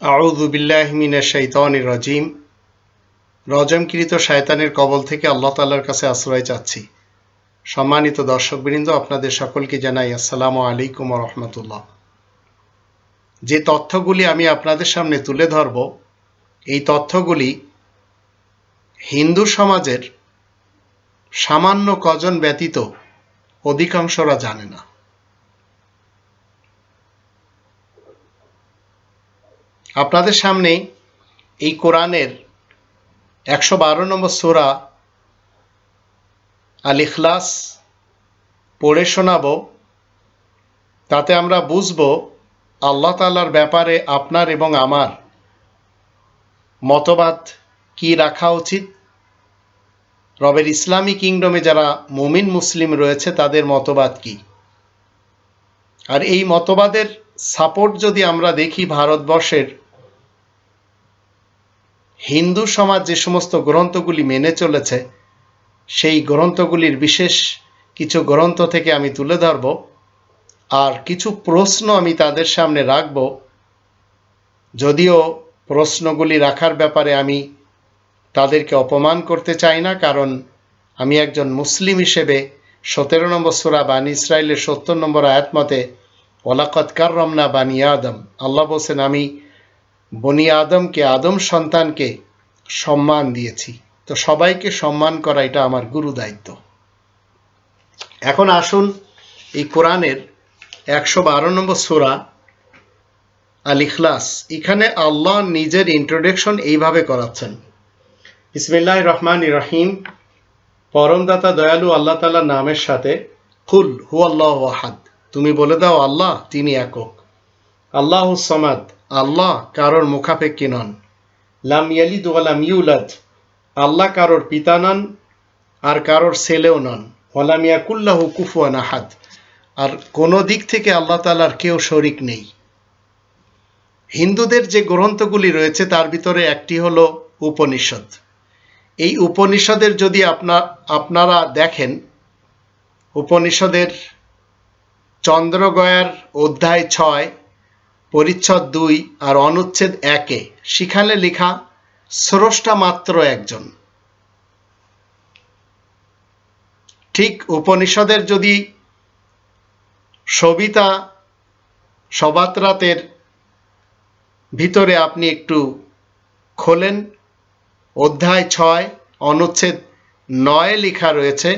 আউযু বিল্লাহি মিনাশ শাইতানির রাজিম। রজমকৃত শায়তানের কবল থেকে আল্লাহ তাআলার কাছে আশ্রয় চাচ্ছি। সম্মানিত দর্শকবৃন্দ, আপনাদের সকলকে জানাই আসসালামু আলাইকুম রাহমাতুল্লাহ। যে তথ্যগুলি আমি আপনাদের সামনে তুলে ধরব, এই তথ্যগুলি হিন্দু সমাজের সামান্য কজন ব্যতীত অধিকাংশরা জানে না। আপনাদের সামনে এই কোরআনের একশো বারো নম্বর সোরা আল ইখলাস পড়ে শোনাব। তাতে আমরা বুঝব আল্লাহ তালার ব্যাপারে আপনার এবং আমার মতবাদ কি রাখা উচিত। রবের ইসলামী কিংডমে যারা মুমিন মুসলিম রয়েছে, তাদের মতবাদ কি? আর এই মতবাদের সাপোর্ট যদি আমরা দেখি ভারতবর্ষের হিন্দু সমাজ যে সমস্ত গ্রন্থগুলি মেনে চলেছে, সেই গ্রন্থগুলির বিশেষ কিছু গ্রন্থ থেকে আমি তুলে ধরব আর কিছু প্রশ্ন আমি তাদের সামনে রাখব। যদিও প্রশ্নগুলি রাখার ব্যাপারে আমি তাদেরকে অপমান করতে চাই না, কারণ আমি একজন মুসলিম হিসেবে সতেরো নম্বর সুরা বান ইসরায়েলের সত্তর নম্বর আয়াত মতে রমনা বানি আদম। আল্লাহ বলছেন, আমি বনি আদমকে, আদম সন্তানকে সম্মান দিয়েছি। তো সবাইকে সম্মান করা এটা আমার গুরু দায়িত্ব। এখন আসুন এই কোরআনের একশো বারো নম্বর সোরা আল ইখলাস এখানে আল্লাহ নিজের ইন্ট্রোডাকশন এইভাবে করাচ্ছেন। ইসমিল্লাহ রহমান রহিম। পরমদাতা দয়ালু আল্লাহ তালার নামের সাথে, কুল হু আল্লাহ ওয়াহাদ তুমি বলে দাও, আল্লাহ, তিনি একক। আল্লাহ সমাদ। আল্লাহ কারোর মুখাপেক্ষী নন। লাম ইয়ালিদ ওয়ালাম ইউলাদ, আল্লাহ কারোর পিতা নন আর কারোর ছেলেও নন। ওয়ালাম ইয়াকুল্লাহু কুফুয়ান আহাদ, আর কোনো দিক থেকে আল্লাহ তালার কেউ শরিক নেই। হিন্দুদের যে গ্রন্থগুলি রয়েছে, তার ভিতরে একটি হল উপনিষদ। এই উপনিষদের যদি আপনার আপনারা দেখেন, উপনিষদের চন্দ্রগয়ার অধ্যায় ছয় পরিচ্ছদ দুই আর অনুচ্ছেদ একে। সেখানে লেখা, স্রষ্টা মাত্র একজন। ঠিক উপনিষদের যদি সবিতা সবাতরাতের ভিতরে আপনি একটু খোলেন, অধ্যায় ছয়, অনুচ্ছেদ নয় লেখা রয়েছে,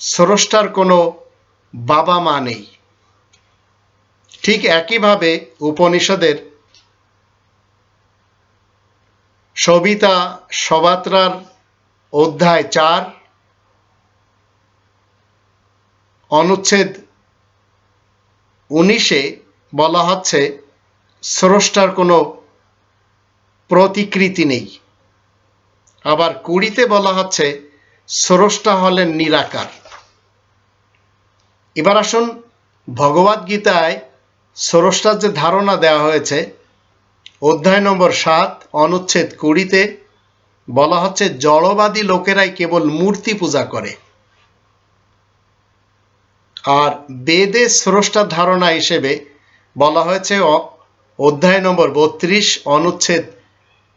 স্রষ্টার কোনো বাবা মা নেই। ঠিক একইভাবে উপনিষদের সবিতা সবাত্রার অধ্যায় চার, অনুচ্ছেদ উনিশে বলা হচ্ছে, স্রষ্টার কোনো প্রতিকৃতি নেই। আবার কুড়িতে বলা হচ্ছে, স্রষ্টা হলেন নিরাকার। এবার আসুন ভগবদ গীতায় স্রষ্টার যে ধারণা দেওয়া হয়েছে, অধ্যায় নম্বর সাত, অনুচ্ছেদ কুড়িতে বলা হচ্ছে, জড়বাদী লোকেরাই কেবল মূর্তি পূজা করে। আর বেদে স্রষ্টার ধারণা হিসেবে বলা হয়েছে অধ্যায় নম্বর বত্রিশ, অনুচ্ছেদ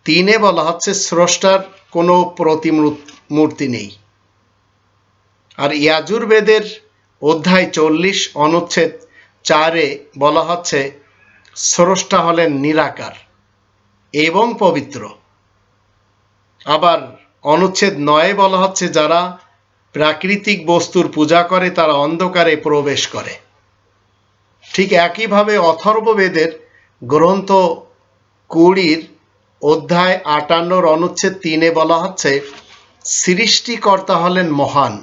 তিনে বলা হচ্ছে স্রষ্টার কোনো প্রতিমূর্তি নেই। আর ইয়াজুর্বেদের অধ্যায় চল্লিশ, অনুচ্ছেদ চারে বলা হচ্ছে, স্রষ্টা হলেন নিরাকার এবং পবিত্র। আবার অনুচ্ছেদ নয়ে বলা হচ্ছে, যারা প্রাকৃতিক বস্তুর পূজা করে, তারা অন্ধকারে প্রবেশ করে। ঠিক একইভাবে অথর্ববেদের গ্রন্থ কুড়ির অধ্যায় আটান্নর অনুচ্ছেদ তিনে বলা হচ্ছে, সৃষ্টিকর্তা হলেন মহান।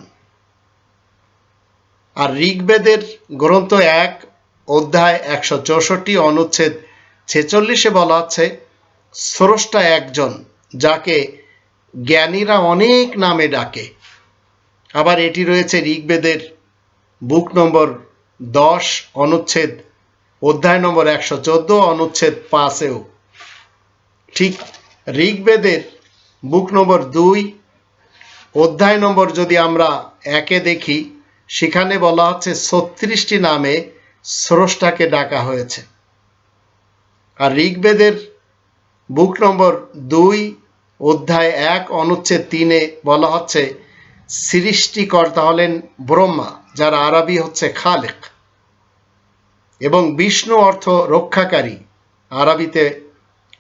আর ঋগ্বেদের গ্রন্থ এক অধ্যায় একশো চৌষট্টি, অনুচ্ছেদ ছেচল্লিশে বলা হচ্ছে স্রষ্টা একজন যাকে জ্ঞানীরা অনেক নামে ডাকে। আবার এটি রয়েছে ঋগ্বেদের বুক নম্বর দশ, অনুচ্ছেদ অধ্যায় নম্বর একশো চোদ্দ, অনুচ্ছেদ পাঁচেও। ঠিক ঋগ্বেদের বুক নম্বর দুই, অধ্যায় নম্বর যদি আমরা একে দেখি, সেখানে বলা হচ্ছে ছত্রিশটি নামে স্রষ্টাকে ডাকা হয়েছে। আর ঋগ্বেদের বুক নম্বর দুই, অধ্যায় এক, অনুচ্ছেদ তিনে বলা হচ্ছে, সৃষ্টিকর্তা হলেন ব্রহ্মা, যার আরবি হচ্ছে খালেক। এবং বিষ্ণু অর্থ রক্ষাকারী। আরবিতে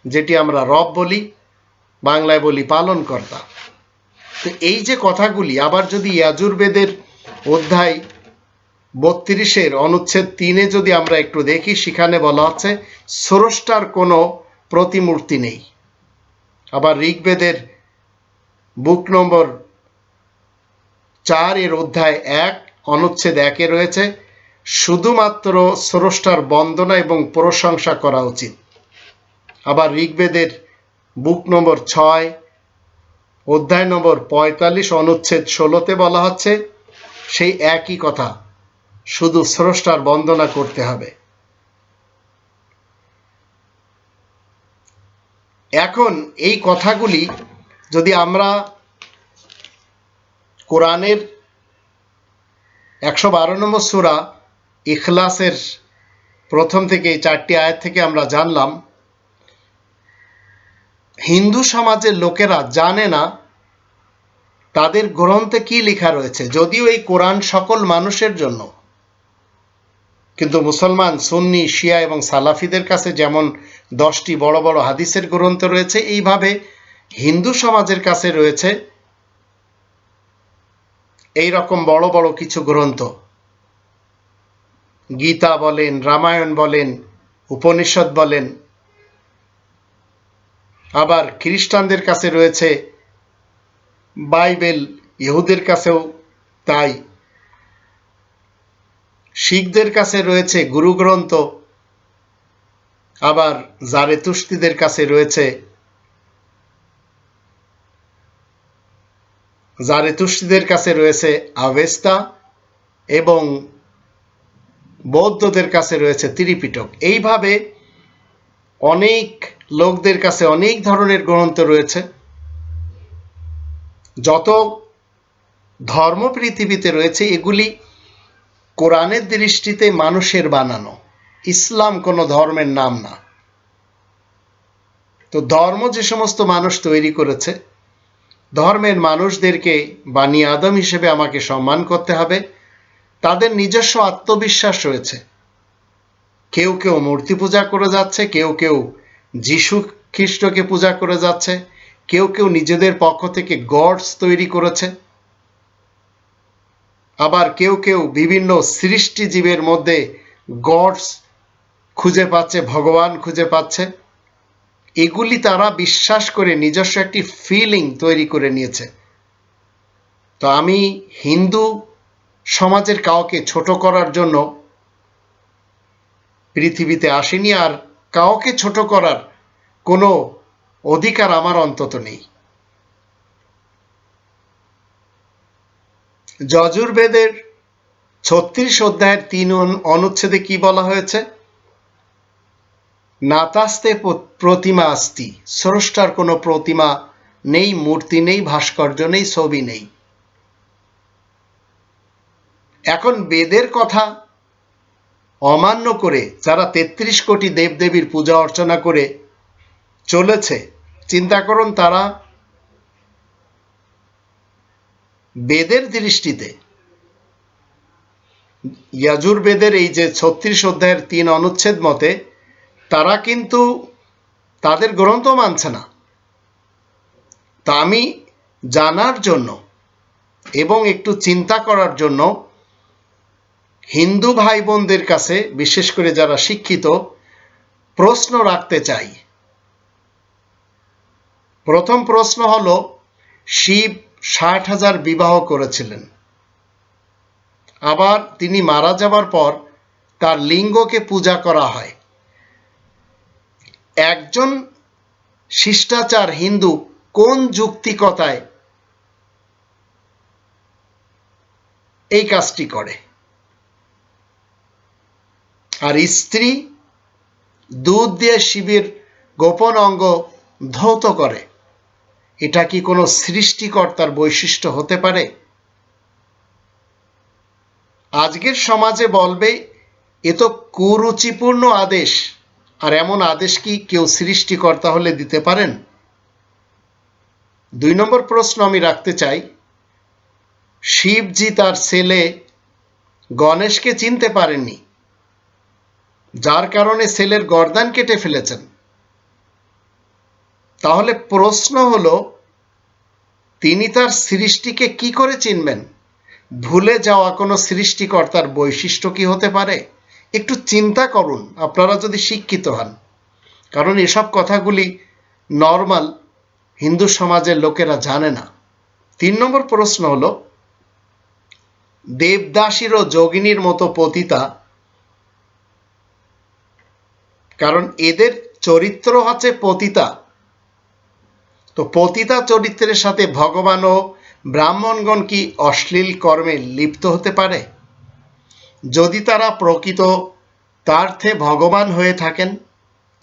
যেটি আমরা রব বলি, বাংলায় বলি পালনকর্তা। তো এই যে কথাগুলি, আবার যদি ইয়াজুর্বেদের অধ্যায় বত্রিশের অনুচ্ছেদ তিনে যদি আমরা একটু দেখি, সেখানে বলা হচ্ছে স্রষ্টার কোনো প্রতিমূর্তি নেই। আবার ঋগ্বেদের বুক নম্বর চার এর অধ্যায় এক, অনুচ্ছেদ একে রয়েছে, শুধুমাত্র স্রষ্টার বন্দনা এবং প্রশংসা করা উচিত। আবার ঋগ্বেদের বুক নম্বর ছয়, অধ্যায় নম্বর পঁয়তাল্লিশ, অনুচ্ছেদ ষোলোতে বলা হচ্ছে, সেই একই কথা। শুধু স্রষ্টার বন্দনা করতে হবে। এখন এই কথাগুলি যদি আমরা কোরআনের একশো বারো নম্বর সুরা ইখলাসের প্রথম থেকে চারটি আয়াত থেকে আমরা জানলাম, হিন্দু সমাজের লোকেরা জানে না তাদের গ্রন্থে কি লেখা রয়েছে। যদিও এই কোরআন সকল মানুষের জন্য কিন্তু মুসলমান, সুন্নি, শিয়া এবং সালাফিদের কাছে যেমন দশটি বড় বড় হাদিসের গ্রন্থ রয়েছে, এইভাবে হিন্দু সমাজের কাছে রয়েছে এই রকম বড় বড় কিছু গ্রন্থ। গীতা বলেন, রামায়ণ বলেন, উপনিষদ বলেন। আবার খ্রিস্টানদের কাছে রয়েছে বাইবেল, ইহুদের কাছেও তাই। শিখদের কাছে রয়েছে গুরুগ্রন্থ, আবার জারেতুস্তিদের কাছে রয়েছে জারেতুস্তিদের কাছে রয়েছে আভেস্তা এবং বৌদ্ধদের কাছে রয়েছে ত্রিপিটক। এইভাবে অনেক লোকদের কাছে অনেক ধরনের গ্রন্থ রয়েছে। যত ধর্ম পৃথিবীতে রয়েছে, এগুলি কোরআনের দৃষ্টিতে মানুষের বানানো। ইসলাম কোনো ধর্মের নাম না। তো ধর্ম যে সমস্ত মানুষ তৈরি করেছে, ধর্মের মানুষদেরকে বানি আদম হিসেবে আমাকে সম্মান করতে হবে। তাদের নিজস্ব আত্মবিশ্বাস রয়েছে। কেউ কেউ মূর্তি পূজা করে যাচ্ছে, কেউ কেউ যিশু খ্রিস্টকে পূজা করে যাচ্ছে, কেউ কেউ নিজেদের পক্ষ থেকে গডস তৈরি করেছে। আবার কেউ কেউ বিভিন্ন সৃষ্টিজীবের মধ্যে গডস খুঁজে পাচ্ছে, ভগবান খুঁজে পাচ্ছে। এগুলি তারা বিশ্বাস করে নিজস্ব একটি ফিলিং তৈরি করে নিয়েছে। তো আমি হিন্দু সমাজের কাউকে ছোট করার জন্য পৃথিবীতে আসিনি, আর কাউকে ছোট করার কোনো অধিকার আমার অন্তত নেই। যজুর্বেদের ছত্রিশ অধ্যায়ের তিন অনুচ্ছেদে কি বলা হয়েছে? নাতাস্তে প্রতিমা আস্তি। স্রষ্টার কোনো প্রতিমা নেই, মূর্তি নেই, ভাস্কর্য নেই, ছবি নেই। এখন বেদের কথা অমান্য করে যারা তেত্রিশ কোটি দেবদেবীর পূজা অর্চনা করে চলেছে, চিন্তা করুন তারা বেদের দৃষ্টিতে। ইয়াজুর বেদের এই যে ছত্রিশ অধ্যায়ের তিন অনুচ্ছেদ মতে, তারা কিন্তু তাদের গ্রন্থ মানছে না। তা আমি জানার জন্য এবং একটু চিন্তা করার জন্য হিন্দু ভাই বোনদের কাছে, বিশেষ করে যারা শিক্ষিত, প্রশ্ন রাখতে চাই। প্রথম প্রশ্ন হল, শিব ষাট হাজার বিবাহ করেছিলেন। আবার তিনি মারা যাবার পর তার লিঙ্গকে পূজা করা হয়। একজন শিষ্টাচার হিন্দু কোন যুক্তিকতায় এই কাজটি করে? আর স্ত্রী দুধ দিয়ে শিবির গোপন অঙ্গ ধৌত করে। এটা কি কোনো সৃষ্টিকর্তার বৈশিষ্ট্য হতে পারে? আজকের সমাজে বলবে, এ তো কুরুচিপূর্ণ আদেশ। আর এমন আদেশ কি কেউ সৃষ্টিকর্তা হলে দিতে পারেন? দুই নম্বর প্রশ্ন আমি রাখতে চাই, শিবজি তার ছেলে গণেশকে চিনতে পারেননি, যার কারণে ছেলের গর্দান কেটে ফেলেছেন। তাহলে প্রশ্ন হলো তিনি তার সৃষ্টিকে কি করে চিনবেন? ভুলে যাওয়া কোনো সৃষ্টিকর্তার বৈশিষ্ট্য কি হতে পারে? একটু চিন্তা করুন, আপনারা যদি শিক্ষিত হন। কারণ এসব কথাগুলি নর্মাল হিন্দু সমাজের লোকেরা জানে না। তিন নম্বর প্রশ্ন হলো দেবদাসীর ও যোগিনীর মতো পতিতা। কারণ এদের চরিত্র হচ্ছে পতিতা। তো পতিতা চরিত্রের সাথে ভগবান ও ব্রাহ্মণগণ কি অশ্লীল কর্মে লিপ্ত হতে পারে? যদি তারা প্রকৃত তার্থে ভগবান হয়ে থাকেন,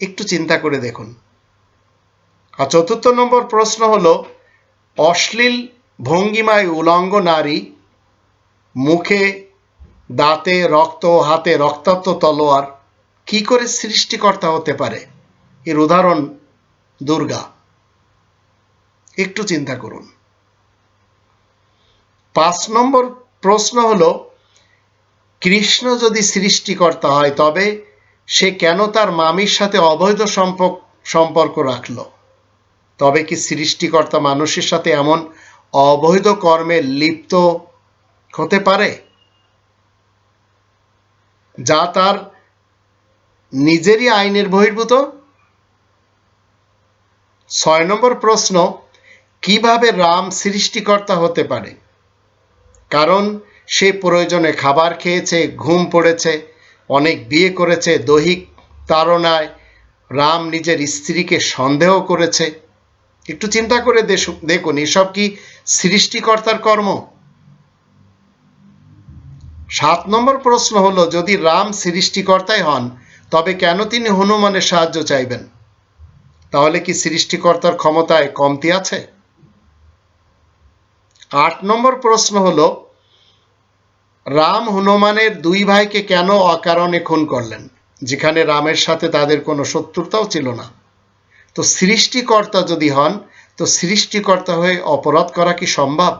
একটু চিন্তা করে দেখুন। আর চতুর্থ নম্বর প্রশ্ন হল, অশ্লীল ভঙ্গিমায় উলঙ্গ নারী মুখে, দাঁতে, রক্ত, হাতে রক্তাক্ত তলোয়ার কি করে সৃষ্টিকর্তা হতে পারে? এর উদাহরণ দুর্গা। একটু চিন্তা করুন। পাঁচ নম্বর প্রশ্ন হলো, কৃষ্ণ যদি সৃষ্টিকর্তা হয়, তবে সে কেন তার মামির সাথে অবৈধ সম্পর্ক সম্পর্ক রাখল? তবে কি সৃষ্টিকর্তা মানুষের সাথে এমন অবৈধ কর্মে লিপ্ত হতে পারে? যা তার নিজেরই আইনের বহির্ভূত? ছয় নম্বর প্রশ্ন কীভাবে রাম সৃষ্টিকর্তা হতে পারে? কারণ সে প্রয়োজনে খাবার খেয়েছে, ঘুম পড়েছে, অনেক বিয়ে করেছে, দৈহিক তাড়নায় রাম নিজের স্ত্রীকে সন্দেহ করেছে। একটু চিন্তা করে দেখুন এসব কি সৃষ্টিকর্তার কর্ম? সাত নম্বর প্রশ্ন হলো, যদি রাম সৃষ্টিকর্তাই হন, তবে কেন তিনি হনুমানের সাহায্য চাইবেন? তাহলে কি সৃষ্টিকর্তার ক্ষমতায় কমতি আছে? আট নম্বর প্রশ্ন হলো, রাম হনুমানের দুই ভাইকে কেন অকারণে খুন করলেন? যেখানে রামের সাথে তাদের কোনো শত্রুতাও ছিল না। তো সৃষ্টিকর্তা যদি হন, তো সৃষ্টিকর্তা হয়ে অপরাধ করা কি সম্ভব?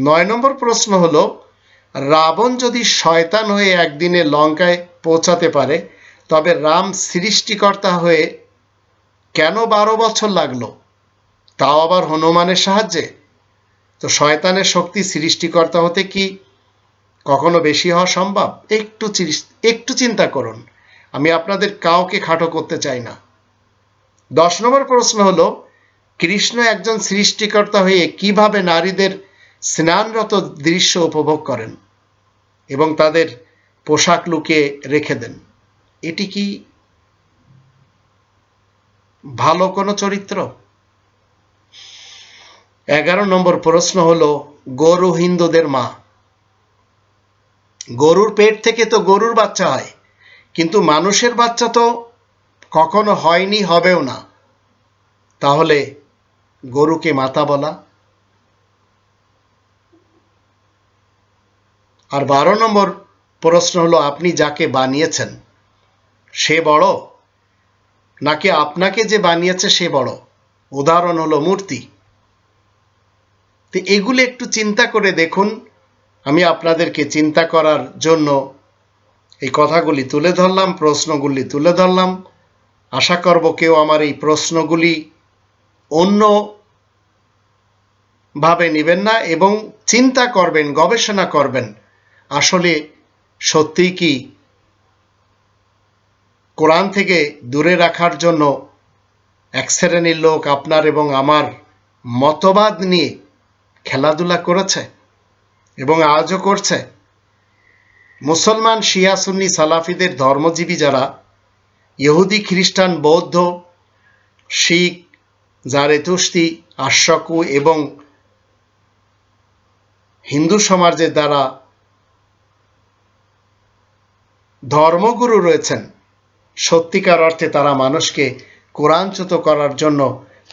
নয় নম্বর প্রশ্ন হল, রাবণ যদি শয়তান হয়ে একদিনে লঙ্কায় পৌঁছাতে পারে, তবে রাম সৃষ্টিকর্তা হয়ে কেন বারো বছর লাগল? তাও আবার হনুমানের সাহায্যে? তো শয়তানের শক্তি সৃষ্টিকর্তা হতে কি কখনো বেশি হওয়া সম্ভব? একটু একটু চিন্তা করুন। আমি আপনাদের কাউকে খাটো করতে চাই না। দশ নম্বর প্রশ্ন হলো, কৃষ্ণ একজন সৃষ্টিকর্তা হয়ে কীভাবে নারীদের স্নানরত দৃশ্য উপভোগ করেন এবং তাদের পোশাক লুকিয়ে রেখে দেন? এটি কি ভালো কোনো চরিত্র? এগারো নম্বর প্রশ্ন হল, গরু হিন্দুদের মা। গরুর পেট থেকে তো গরুর বাচ্চা হয়, কিন্তু মানুষের বাচ্চা তো কখনো হয়নি, হবেও না। তাহলে গরুকে মাতা বলা। আর বারো নম্বর প্রশ্ন হলো, আপনি যাকে বানিয়েছেন, সে বড়? নাকি আপনাকে যে বানিয়েছে সে বড়? উদাহরণ হলো মূর্তি। তো এগুলো একটু চিন্তা করে দেখুন। আমি আপনাদেরকে চিন্তা করার জন্য এই কথাগুলি তুলে ধরলাম, প্রশ্নগুলি তুলে ধরলাম। আশা করব কেউ আমার এই প্রশ্নগুলি অন্য ভাবে নেবেন না এবং চিন্তা করবেন, গবেষণা করবেন। আসলে সত্যিই কি কোরআন থেকে দূরে রাখার জন্য এক শ্রেণির লোক আপনার এবং আমার মতবাদ নিয়ে খেলাধুলা করেছে এবং আজও করছে। মুসলমান শিয়া সুন্নি সালাফিদের ধর্মজীবী যারা, ইহুদি, খ্রিস্টান, বৌদ্ধ, শিখ জারেতুস্তি আশকু এবং হিন্দু সমাজের দ্বারা ধর্মগুরু রয়েছেন, সত্যিকার অর্থে তারা মানুষকে কোরআনচ্যুত করার জন্য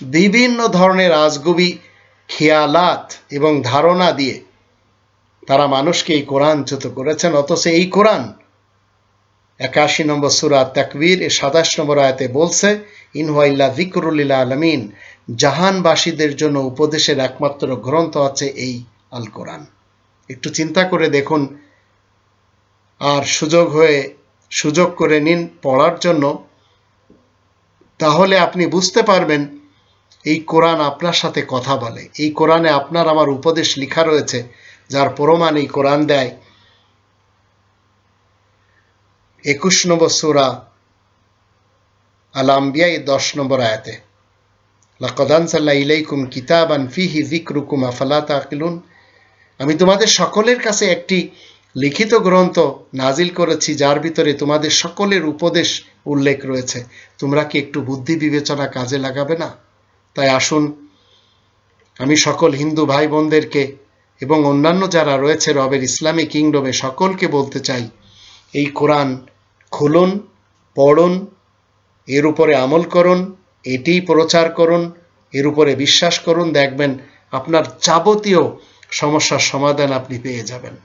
বিভিন্ন ধরনের আজগুবি খেয়ালাত এবং ধারণা দিয়ে তারা মানুষকে এই কোরআনচ্যুত করেছেন। অথচ এই কোরআন একাশি নম্বর সুরা তাকবীর এ সাতাশ নম্বর আয়াতে বলছে ইনহাইল্লা জিকরুল্লিল্লা আলমিন জাহানবাসীদের জন্য উপদেশের একমাত্র গ্রন্থ আছে এই আল কোরআন একটু চিন্তা করে দেখুন, আর সুযোগ হয়ে সুযোগ করে নিন পড়ার জন্য, তাহলে আপনি বুঝতে পারবেন এই কোরআন আপনার সাথে কথা বলে। এই কোরআনে আপনার আমার উপদেশ লেখা রয়েছে, যার প্রমাণ এই কোরআন দেয়। একুশ নম্বর সুরা আল আম্বিয়া এই দশ নম্বর আয়াতে। লাকদান সাল্লাহ ইলাইকুম কিতাবান ফিহি জিক্রুকুম আফালা তাকিলুন। আমি তোমাদের সকলের কাছে একটি লিখিত গ্রন্থ নাজিল করেছি, যার ভিতরে তোমাদের সকলের উপদেশ উল্লেখ রয়েছে। তোমরা কি একটু বুদ্ধি বিবেচনা কাজে লাগাবে না? তাই আসুন, আমি সকল হিন্দু ভাই বোনদেরকে এবং অন্যান্য যারা রয়েছে রবের ইসলামী কিংডমে সকলকে বলতে চাই, এই কোরআন খুলুন, পড়ুন, এর উপরে আমল করুন, এটিই প্রচার করুন, এর উপরে বিশ্বাস করুন, দেখবেন আপনার যাবতীয় সমস্যার সমাধান আপনি পেয়ে যাবেন।